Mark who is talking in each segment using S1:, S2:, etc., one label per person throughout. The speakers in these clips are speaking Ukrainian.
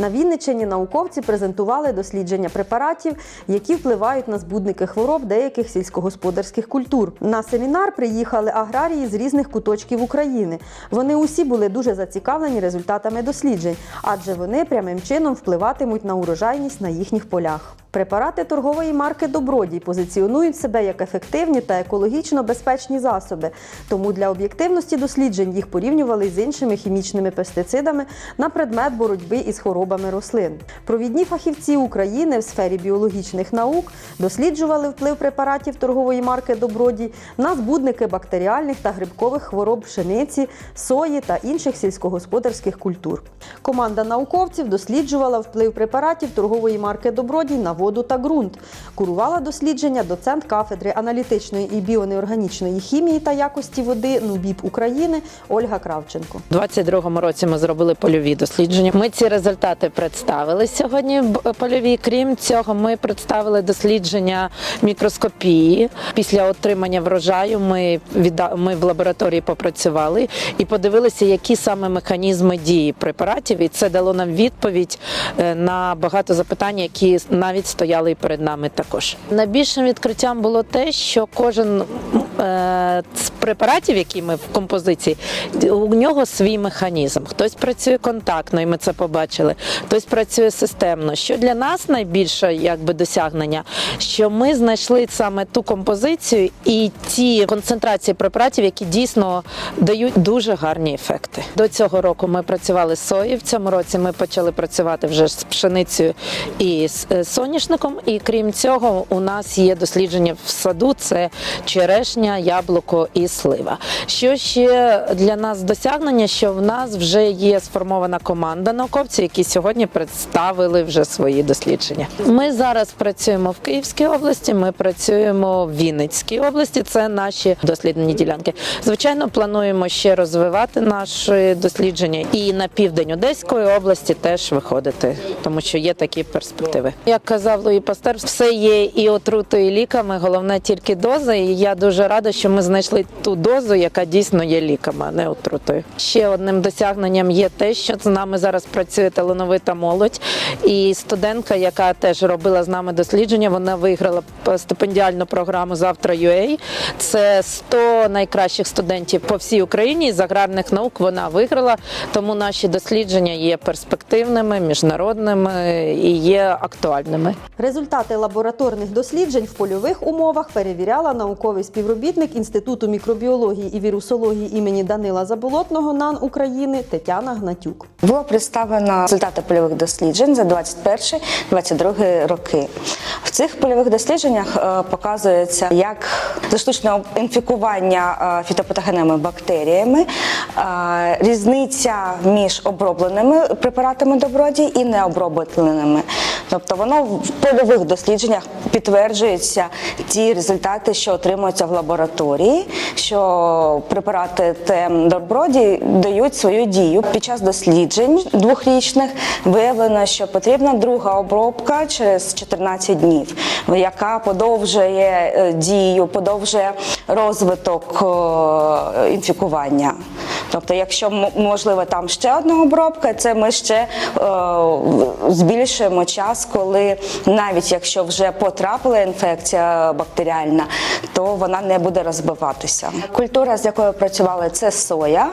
S1: На Вінниччині науковці презентували дослідження препаратів, які впливають на збудники хвороб деяких сільськогосподарських культур. На семінар приїхали аграрії з різних куточків України. Вони усі були дуже зацікавлені результатами досліджень, адже вони прямим чином впливатимуть на урожайність на їхніх полях. Препарати торгової марки Добродій позиціонують себе як ефективні та екологічно безпечні засоби. Тому для об'єктивності досліджень їх порівнювали з іншими хімічними пестицидами на предмет боротьби із хворобами рослин. Провідні фахівці України в сфері біологічних наук досліджували вплив препаратів торгової марки Добродій на збудники бактеріальних та грибкових хвороб пшениці, сої та інших сільськогосподарських культур. Команда науковців досліджувала вплив препаратів торгової марки Добродій на воду та ґрунт. Курувала дослідження доцент кафедри аналітичної і біонеорганічної хімії та якості води НУБІП України Ольга Кравченко.
S2: У 22-му році ми зробили польові дослідження. Ми ці результати представили сьогодні. Польові. Крім цього, ми представили дослідження мікроскопії. Після отримання врожаю ми ми в лабораторії попрацювали і подивилися, які саме механізми дії препаратів. І це дало нам відповідь е, на багато запитань, які навіть стояли перед нами також. Найбільшим відкриттям було те, що кожен е, препаратів, які ми в композиції, у нього свій механізм. Хтось працює контактно, і ми це побачили, хтось працює системно. Що для нас найбільше якби досягнення, що ми знайшли саме ту композицію і ті концентрації препаратів, які дійсно дають дуже гарні ефекти. До цього року ми працювали з сої. В цьому році ми почали працювати вже з пшеницею і з е, соняшником. І крім цього, у нас є дослідження в саду: це черешня, яблуко і слива. Що ще для нас досягнення? Що в нас вже є сформована команда науковців, які сьогодні представили вже свої дослідження. Ми зараз працюємо в Київській області. Ми працюємо в Вінницькій області. Це наші дослідні ділянки. Звичайно, плануємо ще розвивати наші дослідження і на південь Одеської області теж виходити, тому що є такі перспективи. Як казав Луї Пастер, все є і отрутою, і ліками. Головне тільки доза. І я дуже рада, що ми знайшли ту дозу, яка дійсно є ліками, а не отрутою. Ще одним досягненням є те, що з нами зараз працює талановита молодь, і студентка, яка теж робила з нами дослідження, вона виграла стипендіальну програму Завтра UA. Це 100 найкращих студентів по всій Україні з аграрних наук. Вона виграла. Тому наші дослідження є перспективними, міжнародними і є актуальними.
S1: Результати лабораторних досліджень в польових умовах перевіряла науковий співробітник Інституту мікробіології і вірусології імені Данила Заболотного НАН України Тетяна Гнатюк.
S3: Було представлено результати польових досліджень за 21-22 роки. В цих польових дослідженнях е, показується, як за інфікування е, фітопатогенними бактеріями, е, різниця між обробленими препаратами добродій і необробленими. Тобто воно в польових дослідженнях підтверджується ті результати, що отримуються в лабораторії, що препарати ТМ добродій дають свою дію. Під час досліджень двохрічних виявлено, що потрібна друга обробка через 14 днів, яка подовжує е, дію, подовжує розвиток е, інфікування. Тобто, якщо можливо там ще одна обробка, це ми ще е, збільшуємо час, коли навіть якщо вже потрапила інфекція бактеріальна, то вона не буде розбиватися. Культура, з якою працювали, це соя.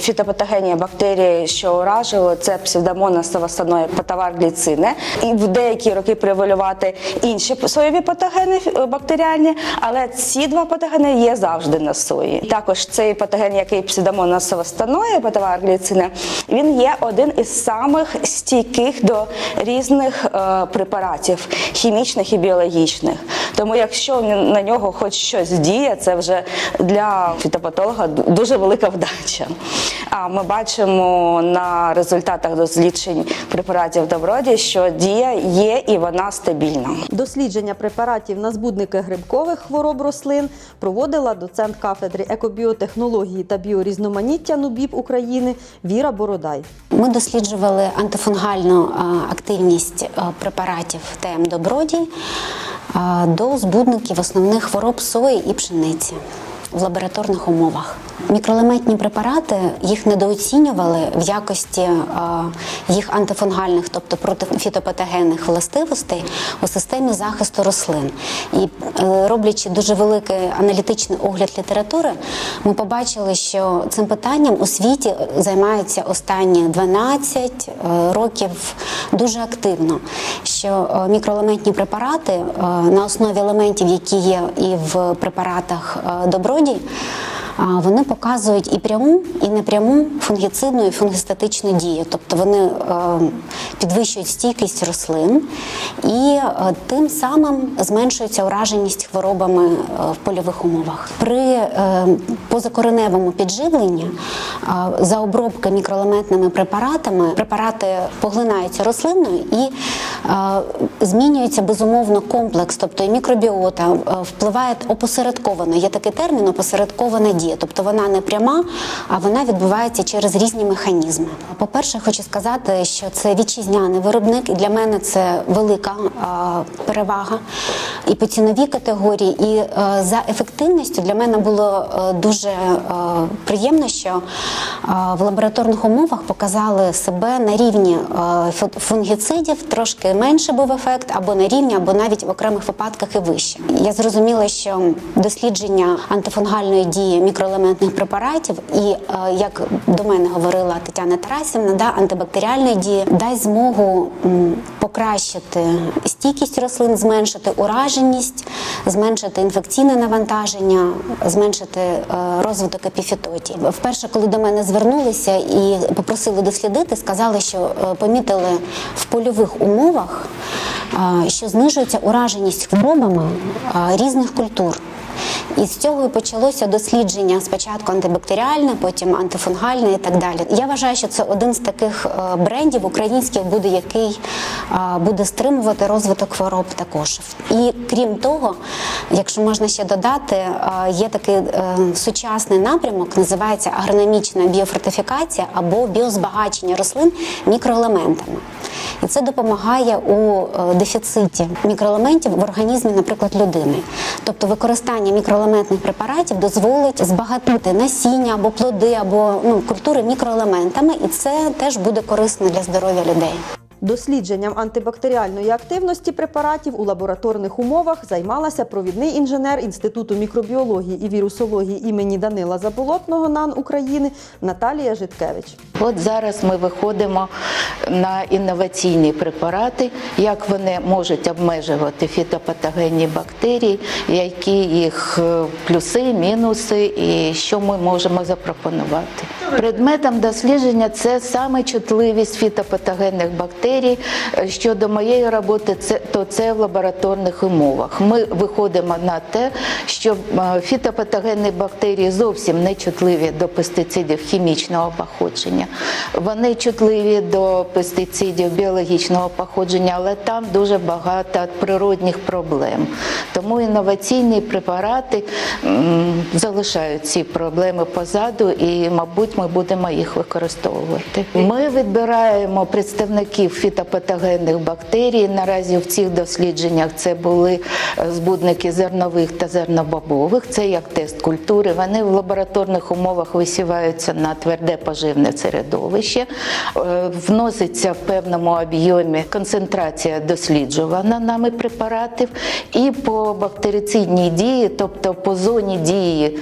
S3: Фітопатогенні бактерії, що уражили, це псевдомонас савасаної патовар гліцини. І в деякі роки превалювати інші соєві патогени бактеріальні, але ці два патогени є завжди на сої. Також цей патоген, який псевдомонас савастаної патовар гліцини, він є один із самих стійких до різних е, препаратів хімічних і біологічних. Тому, якщо на нього хоч щось діє, це вже для фітопатолога дуже велика вдача. А ми бачимо на результатах досліджень препаратів доброді, що дія є і вона стабільна.
S1: Дослідження препаратів на збудники грибкових хвороб рослин проводила доцент кафедри екобіотехнології та біорізноманіття нубіб України Віра Бородай.
S4: Ми досліджували антифунгальну активність препаратів ТМ Добродій до збудників основних хвороб сої і пшениці в лабораторних умовах. Мікроелементні препарати їх недооцінювали в якості е, їх антифунгальних, тобто протифітопатогенних властивостей у системі захисту рослин. І е, роблячи дуже великий аналітичний огляд літератури, ми побачили, що цим питанням у світі займаються останні 12 е, років дуже активно. Що е, мікроелементні препарати е, на основі елементів, які є і в препаратах е, добродій. Вони показують і пряму, і непряму фунгіцидну і фунгістатичну дію, тобто вони е, підвищують стійкість рослин і е, тим самим зменшується ураженість хворобами е, в польових умовах. При позакореневому підживленні за обробки мікроелементними препаратами препарати поглинаються рослиною і змінюється безумовно комплекс, тобто і мікробіота впливає опосередковано. Є такий термін опосередкована дія, тобто вона не пряма, а вона відбувається через різні механізми. По-перше, хочу сказати, що це вітчизняний виробник, і для мене це велика перевага і по ціновій категорії, і е, за ефективністю для мене було е, дуже е, приємно, що в лабораторних умовах показали себе на рівні фунгіцидів, трошки менше був ефект, або на рівні, або навіть в окремих випадках і вище. Я зрозуміла, що дослідження антифунгальної дії мікроелементних препаратів, і е, як до мене говорила Тетяна Тарасівна, да, антибактеріальної дії дасть змогу покращити стійкість рослин, зменшити ураженість, зменшити інфекційне навантаження, зменшити е, розвиток епіфітотії. Вперше, коли до мене звернулися і попросили дослідити, сказали, що е, помітили в польових умовах, що знижується ураженість хворобами різних культур. І з цього і почалося дослідження спочатку антибактеріальне, потім антифунгальне і так далі. Я вважаю, що це один з таких е, брендів українських буде, який е, буде стримувати розвиток хвороб також. І крім того, якщо можна ще додати, е, є такий сучасний напрямок, називається агрономічна біофортифікація або біозбагачення рослин мікроелементами. І це допомагає у е, дефіциті мікроелементів в організмі, наприклад, людини. Тобто використання мікроелементних препаратів дозволить збагатити насіння або плоди, або ну, культури мікроелементами, і це теж буде корисно для здоров'я людей.
S1: Дослідженням антибактеріальної активності препаратів у лабораторних умовах займалася провідний інженер Інституту мікробіології і вірусології імені Данила Заболотного НАН України Наталія Житкевич.
S5: От зараз ми виходимо на інноваційні препарати, як вони можуть обмежувати фітопатогенні бактерії, які їх е, плюси, мінуси і що ми можемо запропонувати. Предметом дослідження це саме чутливість фітопатогенних бактерій. Е, Щодо моєї роботи, це то це в лабораторних умовах. Ми виходимо на те, що е, фітопатогенні бактерії зовсім не чутливі до пестицидів хімічного походження. Вони чутливі до пестицидів біологічного походження, але там дуже багато природних проблем. Тому інноваційні препарати залишають ці проблеми позаду, і, мабуть, ми будемо їх використовувати. Ми відбираємо представників фітопатогенних бактерій. Наразі в цих дослідженнях це були е, збудники зернових та зернобобових. Це як тест культури. Вони в лабораторних умовах висіваються на тверде поживне середовище, Е, вноситься в певному об'ємі концентрація досліджувана нами препаратів, і по бактерицидній дії, тобто по зоні дії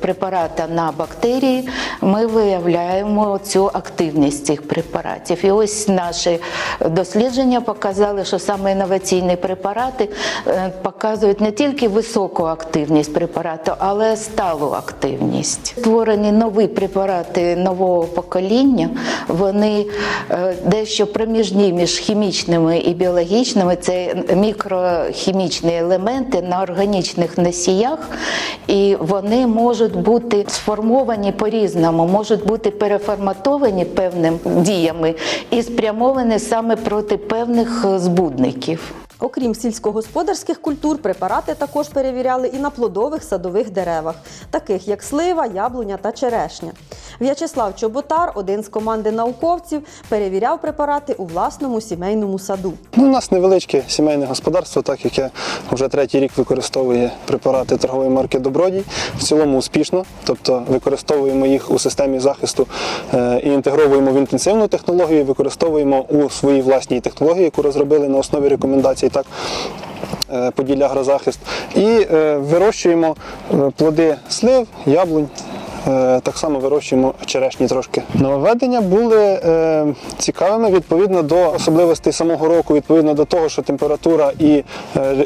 S5: препарата на бактерії, ми виявляємо цю активність цих препаратів. І ось наші дослідження показали, що саме інноваційні препарати е, показують не тільки високу активність препарату, але сталу активність. Створені нові препарати нового покоління. Вони е, дещо проміжні між хімічними і біологічними. Це мікрохімічні елементи на органічних носіях, і вони можуть бути сформовані по-різному, можуть бути переформатовані певними діями і спрямовані саме проти певних е, збудників.
S1: Окрім сільськогосподарських культур, препарати також перевіряли і на плодових садових деревах, таких як слива, яблуня та черешня.
S6: В'ячеслав Чоботар, один з команди науковців, перевіряв препарати у власному сімейному саду.
S7: Ну, у нас невеличке сімейне господарство, так як я вже третій рік використовую препарати торгової марки Добродій. В цілому успішно, тобто використовуємо їх у системі захисту е, і інтегровуємо в інтенсивну технологію, використовуємо у своїй власній технології, яку розробили на основі рекомендацій. Так, е, Поділля агрозахист. І е, вирощуємо е, плоди слив, яблунь, Так само вирощуємо черешні трошки. Нововведення були е, цікавими відповідно до особливостей самого року, відповідно до того, що температура і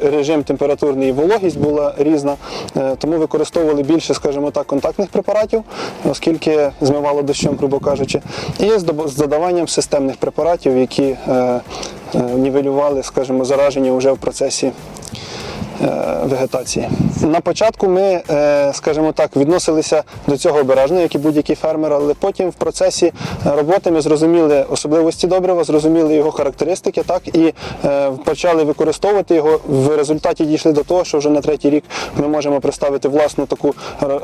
S7: режим температурний і вологість була різна. Е, тому використовували більше, скажімо так, контактних препаратів, оскільки змивало дощом, грубо кажучи, і з додаванням системних препаратів, які е, нівелювали, скажімо, зараження вже в процесі е, вегетації. На початку ми, е, скажімо так, відносилися до цього обережно, як і будь-який фермер, але потім в процесі роботи ми зрозуміли особливості добрива, зрозуміли його характеристики, так і е, почали використовувати його. В результаті дійшли до того, що вже на третій рік ми можемо представити власну таку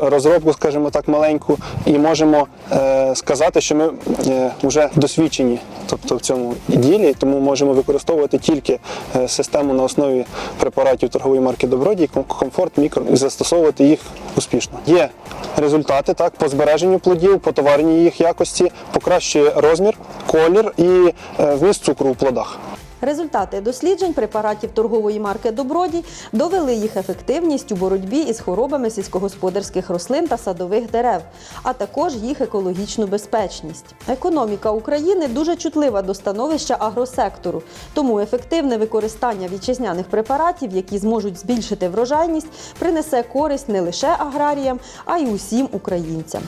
S7: розробку, скажімо так, маленьку, і можемо е, сказати, що ми е, вже досвідчені, тобто в цьому ділі, тому можемо використовувати тільки е, систему на основі препаратів торгової марки Добродій, комфорт, мікро і застосовувати їх успішно. Є результати так по збереженню плодів, по товарній їх якості, покращує розмір, колір і е, вміст цукру у плодах.
S6: Результати досліджень препаратів торгової марки Добродій довели їх ефективність у боротьбі із хворобами сільськогосподарських рослин та садових дерев, а також їх екологічну безпечність. Економіка України дуже чутлива до становища агросектору, тому ефективне використання вітчизняних препаратів, які зможуть збільшити врожайність, принесе користь не лише аграріям, а й усім українцям.